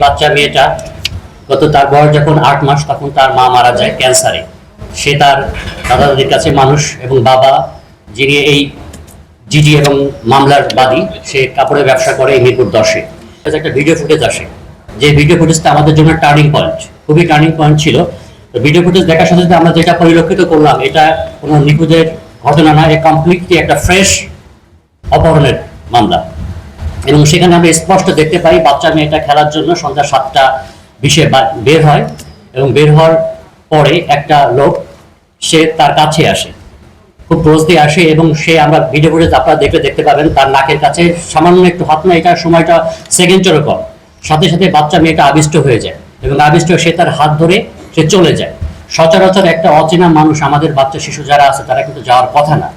বাচ্চা মেয়েটা গত তার বয়স যখন আট মাস, তখন তার মা মারা যায় ক্যান্সারে সে তার দাদা দাদির কাছে মানুষ এবং বাবা যিনি এই জিডি এবং মামলার বাদী, সে কাপড়ের ব্যবসা করে এই মিরপুর দশে একটা ভিডিও ফুটেজ আসে। যে ভিডিও ফুটেজটা আমাদের জন্য টার্নিং পয়েন্ট খুবই টার্নিং পয়েন্ট ছিল। ভিডিও ফুটেজ দেখার সাথে সাথে আমরা যেটা পরিলক্ষিত করলাম, এটা কোনো নিখোঁজের ঘটনা না, এ কমপ্লিটলি একটা ফ্রেশ অপহরণের মামলা। এবং সেখানে আমরা স্পষ্ট দেখতে পাই, বাচ্চা মেয়েটা খেলার জন্য সন্ধ্যা সাতটা বিশে বের হয় এবং বের হওয়ার পরে একটা লোক, সে তার কাছে আসে। খুব ক্লোজ দিয়ে আসে এবং সে আমরা ভিডিও ফুটেজ আপনারা দেখলে দেখতে পাবেন, তার নাকের কাছে সামান্য একটু হাত না এটার সময়টা সেকেন্ডেরও কম। সাথে সাথে বাচ্চা মেয়েটা আবিষ্ট হয়ে যায় এবং আবিষ্ট সে তার হাত ধরে সে চলে যায়। সচরাচর একটা অচেনা মানুষ, আমাদের বাচ্চা শিশু যারা আছে, তারা কিন্তু যাওয়ার কথা না।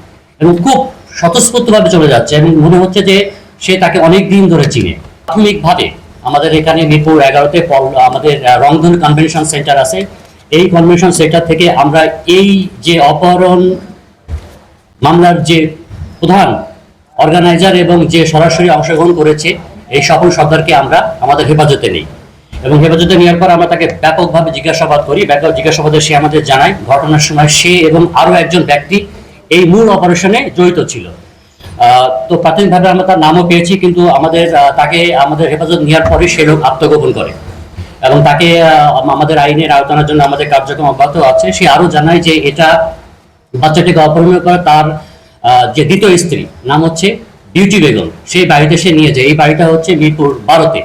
এবং খুব স্বতঃস্ফূর্তভাবে চলে যাচ্ছে এবং মনে হচ্ছে যে সে তাকে অনেক দিন ধরে চিনে। প্রাথমিকভাবে আমাদের এখানে মিরপুর এগারোতে আমাদের রংধন কনভেনশন সেন্টার আছে। এই কনভেনশন সেন্টার থেকে আমরা এই যে অপহরণ মামলার যে প্রধান অর্গানাইজার এবং যে সরাসরি অংশগ্রহণ করেছে, এই সকল সরকারকে আমরা আমাদের হেফাজতে নেই। এবং হেফাজতে নেওয়ার পর আমরা তাকে ব্যাপকভাবে জিজ্ঞাসাবাদ করি, ব্যাপক জিজ্ঞাসাবাদে সে আমাদের জানায়। ঘটনার সময় সে এবং আরও একজন ব্যক্তি এই মূল অপারেশনে জড়িত ছিল। তো প্রাথমিকভাবে আমরা তার নামও পেয়েছি, কিন্তু আমাদের তাকে আমাদের হেফাজত নেওয়ার পরে সে লোক আত্মগোপন করে। এবং তাকে আমাদের আইনের আওতানোর জন্য আমাদের কার্যক্রম অব্যাহত আছে। সে আরও জানায় যে এটা বাচ্চাটিকে অপহরণ করে তার যে দ্বিতীয় স্ত্রী, নাম হচ্ছে বিউটি বেগম। সেই বাড়িতে সে নিয়ে যায়। এই বাড়িটা হচ্ছে মিরপুর বারোতে।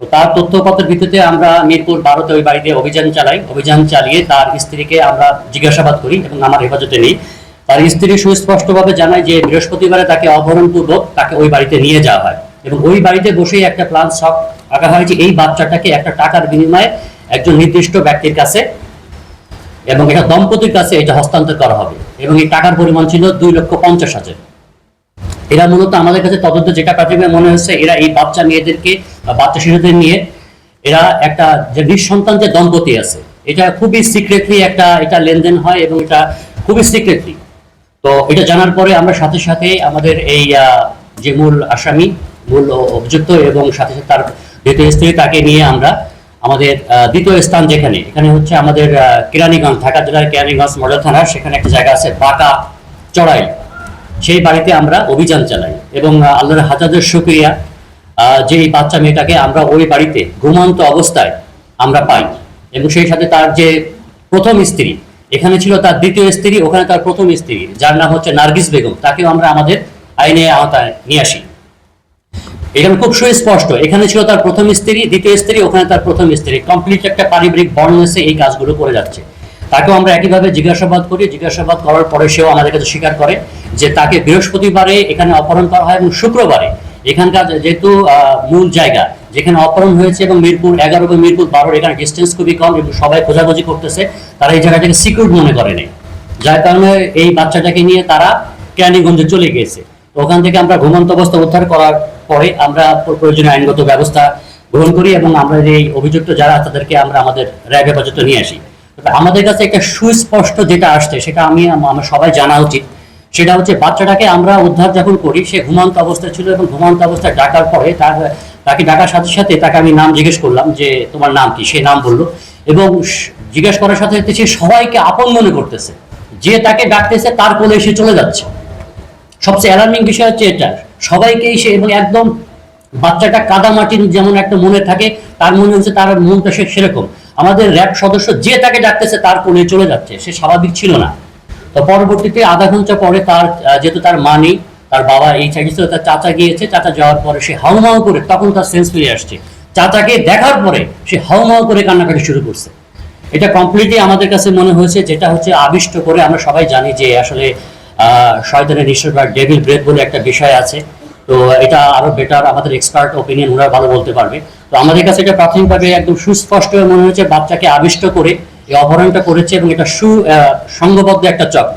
তো তার তথ্যপত্রের ভিত্তিতে আমরা মিরপুর বারোতে ওই বাড়িতে অভিযান চালাই। অভিযান চালিয়ে তার স্ত্রীকে আমরা জিজ্ঞাসাবাদ করি এবং আমার হেফাজতে নেই। তার স্ত্রী সুস্পষ্টভাবে জানায় যে বৃহস্পতিবারে তাকে অপহরণপূর্বক তাকে ওই বাড়িতে নিয়ে যাওয়া হয় এবং ওই বাড়িতে বসেই একটা প্ল্যান সব আঁকা হয় যে এই বাচ্চাটাকে একটা টাকার বিনিময়ে একজন নির্দিষ্ট ব্যক্তির কাছে এবং এটা দম্পতির কাছে এটা হস্তান্তর করা হবে এবং এই টাকার পরিমাণ ছিল দুই লক্ষ পঞ্চাশ হাজার। এরা মূলত আমাদের কাছে তদন্ত যেটা প্রাথমিক মনে হচ্ছে এরা এই বাচ্চা মেয়েদেরকে বাচ্চা শিশুদের নিয়ে এরা একটা যে নিঃসন্তান যে দম্পতি আছে, এটা খুবই সিক্রেটলি একটা, এটা লেনদেন হয় এবং এটা খুবই সিক্রেটলি তো এটা জানার পরে আমরা সাথে সাথে আমাদের এই যে মূল আসামি, মূল অভিযুক্ত এবং সাথে সাথে তার দ্বিতীয় স্ত্রী, তাকে নিয়ে আমরা আমাদের দ্বিতীয় স্থান যেখানে, এখানে হচ্ছে আমাদের কেরানীগঞ্জ, ঢাকা জেলার কেরানীগঞ্জ মডেল থানার, সেখানে একটা জায়গা আছে বাঁকা চড়াই। সেই বাড়িতে আমরা অভিযান চালাই এবং আল্লাহর হাজারের শুক্রিয়া যে এই বাচ্চা মেয়েটাকে আমরা ওই বাড়িতে ঘুমন্ত অবস্থায় আমরা পাই এবং সেই সাথে তার যে প্রথম স্ত্রী এখানে ছিল তার দ্বিতীয় স্ত্রী, ওখানে তার প্রথম স্ত্রী, যার নাম হচ্ছে নার্গিস বেগম। তাকেও আমরা আমাদের আইনে আওতায় নিয়ে আসি। এখানে খুব সুস্পষ্ট, এখানে ছিল তার প্রথম স্ত্রী, দ্বিতীয় স্ত্রী, ওখানে তার প্রথম স্ত্রী। কমপ্লিট একটা পারিবারিক বর্ণেসে এই কাজগুলো করে যাচ্ছে। তাকেও আমরা একইভাবে জিজ্ঞাসাবাদ করি। জিজ্ঞাসাবাদ করার পরে সেও আমাদের কাছে স্বীকার করে যে তাকে বৃহস্পতিবারে এখানে অপহরণ করা হয় এবং শুক্রবারে। এখানকার যেহেতু মূল জায়গা যেখানে অপহরণ হয়েছে এবং মিরপুর এগারো এবং মিরপুর বারোর এখানে ডিস্টেন্স খুবই কম এবং সবাই খোঁজাখুঁজি করতেছে, তারা এই জায়গাটাকে সিকিউর মনে করেনি যার কারণে এই বাচ্চাটাকে নিয়ে তারা ক্যানিগঞ্জে চলে গিয়েছে। ওখান থেকে আমরা ঘুমন্ত অবস্থা উদ্ধার করার পরে আমরা প্রয়োজনীয় আইনগত ব্যবস্থা গ্রহণ করি এবং আমরা যে এই অভিযুক্ত যারা তাদেরকে আমরা আমাদের র্যাব হেফাজতে নিয়ে আসি। আমাদের কাছে একটা সুস্পষ্ট যেটা আসছে, সেটা আমি, আমার সবাই জানা উচিত। সেটা হচ্ছে বাচ্চাটাকে আমরা উদ্ধার যখন করি, সে ঘুমন্ত অবস্থায় ছিল এবং ঘুমন্ত অবস্থায় ডাকার পরে তার, তাকে ডাকার সাথে সাথে তাকে আমি নাম জিজ্ঞেস করলাম যে তোমার নাম কি? সে নাম বলল এবং জিজ্ঞেস করার সাথে সাথে সে সবাইকে আপন মনে করতেছে। যে তাকে ডাকতেছে তার কোলে এসে চলে যাচ্ছে। সবচেয়ে অ্যালার্মিং বিষয় হচ্ছে এটা। সবাইকেই সে এবং একদম বাচ্চাটা কাদা মাটির যেমন একটা মনে থাকে, তার মনে হচ্ছে তার মনটা সে সেরকম। আমাদের র্যাব সদস্য যে তাকে ডাকতেছে তার কোলে চলে যাচ্ছে। সে স্বাভাবিক ছিল না। তো পরবর্তীতে আধা ঘণ্টা পরে তার যেহেতু তার মা নেই, তার বাবা এই ছিল তার চাচা গিয়েছে, চাচা যাওয়ার পরে সে হাউমাউ করে তখন তার সেন্স ফিরে আসছে। চাচাকে দেখার পরে সে হাউমাউ করে কান্নাকাটি শুরু করছে। এটা কমপ্লিটলি আমাদের কাছে মনে হয়েছে, যেটা হচ্ছে আবিষ্ট করে আমরা সবাই জানি যে আসলে শয়তানের নিঃশ্বাস বা ডেভিল ব্রেথ বলে একটা বিষয় আছে। তো এটা আরও বেটার আমাদের এক্সপার্ট ওপিনিয়ন ওরা ভালো বলতে পারবে। তো আমাদের কাছে এটা প্রাথমিকভাবে একদম সুস্পষ্ট মনে হয়েছে, বাচ্চাকে আবিষ্ট করে এই অপহরণটা করেছে এবং এটা সু সংঘবদ্ধ একটা চক্র।